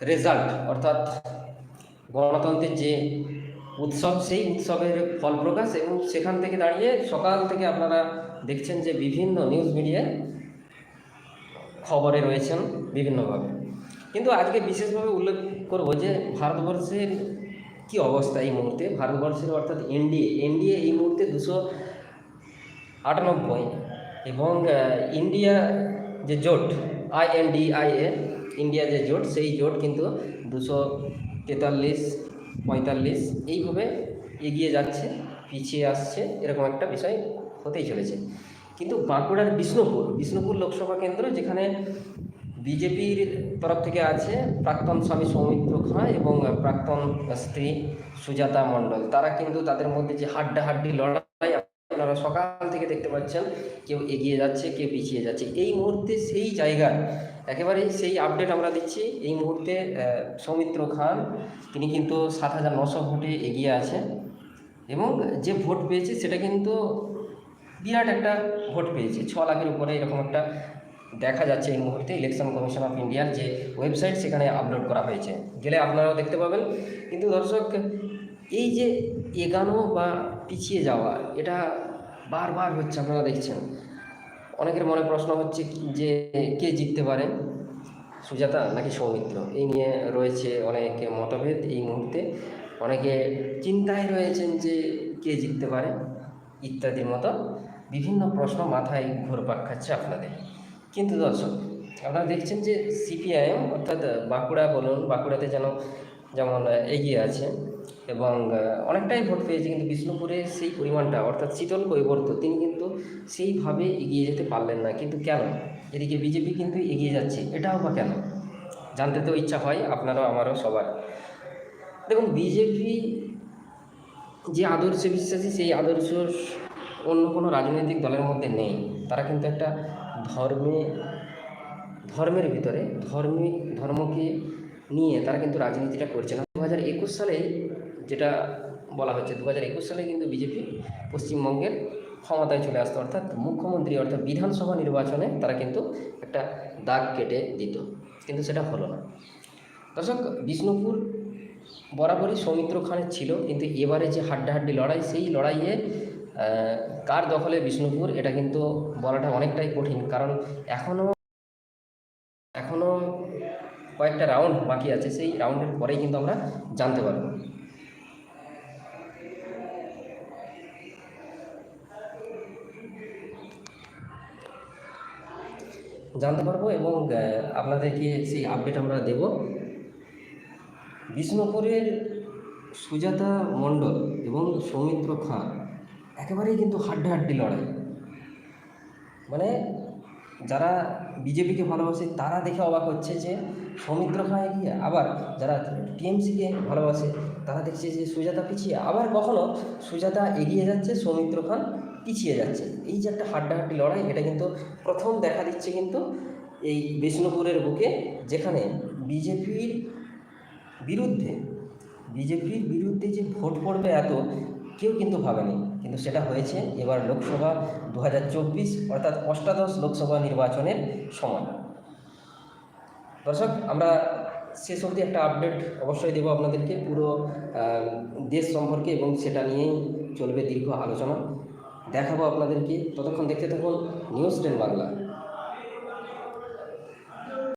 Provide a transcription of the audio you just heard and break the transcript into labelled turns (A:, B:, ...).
A: Result অর্থাৎ গণতন্ত্রের যে উৎসব, সেই উৎসবের ফল প্রকাশ এবং সেখান থেকে দাঁড়িয়ে সকাল থেকে আপনারা দেখছেন যে বিভিন্ন নিউজ মিডিয়ায় খবরে রয়েছেন বিভিন্নভাবে। কিন্তু আজকে বিশেষভাবে উল্লেখ করব যে ভারতবর্ষের কি অবস্থা এই মুহূর্তে? ভারতবর্ষের অর্থাৎ এনডিএ এনডিএ এই মুহূর্তে দুশো আটানব্বই এবং ইন্ডিয়া যে জোট I N D I A India যে জোট, সেই জোট কিন্তু দুশো তেতাল্লিশ, পঁয়তাল্লিশ এইভাবে এগিয়ে যাচ্ছে, পিছিয়ে আসছে, এরকম একটা বিষয় হতেই চলেছে। কিন্তু বাঁকুড়ার বিষ্ণুপুর বিষ্ণুপুর লোকসভা কেন্দ্র যেখানে বিজেপির তরফ থেকে আছে প্রাক্তন স্বামী সৌমিত্র খাঁ এবং প্রাক্তন স্ত্রী সুজাতা মণ্ডল, তারা কিন্তু তাদের মধ্যে যে হাড্ডাহাড্ডি লড়াই আপনারা সকাল থেকে দেখতে পাচ্ছেন, কেউ এগিয়ে যাচ্ছে, কেউ পিছিয়ে যাচ্ছে। এই মুহূর্তে সেই জায়গার একেবারে সেই আপডেট আমরা দিচ্ছি। এই মুহূর্তে সৌমিত্র খান, তিনি কিন্তু সাত হাজার নশো ভোটে এগিয়ে আছেন এবং যে ভোট পেয়েছে সেটা কিন্তু বিরাট একটা ভোট পেয়েছে। ছ লাখের উপরে এরকম একটা দেখা যাচ্ছে এই মুহূর্তে ইলেকশন কমিশন অফ ইন্ডিয়ার যে ওয়েবসাইট সেখানে আপলোড করা হয়েছে। গেলে আপনারাও দেখতে পাবেন। কিন্তু দর্শক এই যে এগানো বা পিছিয়ে যাওয়া, এটা বারবার হচ্ছে, আপনারা দেখছেন। অনেকের মনে প্রশ্ন হচ্ছে যে কে জিততে পারে? সুজাতা নাকি সৌমিত্র? এই নিয়ে রয়েছে অনেক মতভেদ এই মুহূর্তে। অনেকে চিন্তায় রয়েছেন যে কে জিততে পারে, ইত্যাদির মতো বিভিন্ন প্রশ্ন মাথায় ঘুরপাক খাচ্ছে আপনাদের। কিন্তু দর্শক, আপনারা দেখছেন যে সিপিআইএম, অর্থাৎ বাঁকুড়া বলুন, বাঁকুড়াতে যেন যেমন এগিয়ে আছে এবং অনেকটাই ভোট পেয়েছে কিন্তু বিষ্ণুপুরে সেই পরিমাণটা, অর্থাৎ শীতল কৈবর্ত, তিনি কিন্তু সেইভাবে এগিয়ে যেতে পারলেন না। কিন্তু কেন? এদিকে বিজেপি কিন্তু এগিয়ে যাচ্ছে, এটাও বা কেন? জানতে তো ইচ্ছা হয়, আপনারও, আমারও, সবার। দেখুন, বিজেপি যে আদর্শে বিশ্বাসী, সেই আদর্শ অন্য কোনো রাজনৈতিক দলের মধ্যে নেই। তারা কিন্তু একটা ধর্মে, ধর্মের ভিতরে, ধর্মী, ধর্মকে নিয়ে তারা কিন্তু রাজনীতিটা করছে না। দু হাজার একুশ সালে যেটা বলা হচ্ছে দু হাজার একুশ সালে কিন্তু বিজেপি পশ্চিমবঙ্গের ক্ষমতায় চলে আসতো। অর্থাৎ মুখ্যমন্ত্রী অর্থাৎ বিধানসভা নির্বাচনে তারা কিন্তু একটা দাগ কেটে দিত। কিন্তু সেটা হলো না। দর্শক, বিষ্ণুপুর বরাবরই সৌমিত্র খানের ছিল, কিন্তু এবারে যে হাড্ডাহাড্ডি লড়াই, সেই লড়াইয়ে কার দখলে বিষ্ণুপুর, এটা কিন্তু বলাটা অনেকটাই কঠিন। কারণ এখনও এখনও কয়েকটা রাউন্ড বাকি আছে, সেই রাউন্ডের পরেই কিন্তু আমরা জানতে পারব। জানতে পারব এবং আপনাদেরকে সেই আপডেট আমরা দেব। বিষ্ণুপুরের সুজাতা মণ্ডল এবং সৌমিত্র খান একেবারেই কিন্তু হাড্ডাহাড্ডি লড়াই। মানে যারা বিজেপিকে ভালোবাসে তারা দেখে অবাক হচ্ছে যে সৌমিত্র খান এগিয়ে আবার যারা টিএমসিকে ভালোবাসে তারা দেখছে যে সুজাতা পিছিয়ে আবার কখনো সুজাতা এগিয়ে যাচ্ছে, সৌমিত্র খান পিছিয়ে যাচ্ছে। এই যে একটা হাড্ডাহাড্ডি লড়াই, এটা কিন্তু প্রথম দেখা দিচ্ছে কিন্তু এই বিষ্ণুপুরের বুকে, যেখানে বিজেপির বিরুদ্ধে বিজেপির বিরুদ্ধে যে ভোট পড়বে এত কেউ কিন্তু ভাবেনি। কিন্তু সেটা হয়েছে এবার লোকসভা দু হাজার চব্বিশ অর্থাৎ অষ্টাদশ লোকসভা নির্বাচনের সময়। দর্শক, আমরা শেষ অবধি একটা আপডেট অবশ্যই দেবো আপনাদেরকে। পুরো দেশ সম্পর্কে এবং সেটা নিয়েই চলবে দীর্ঘ আলোচনা। দেখাবো আপনাদেরকে। ততক্ষণ দেখতে থাকুন নিউজ টেন বাংলা।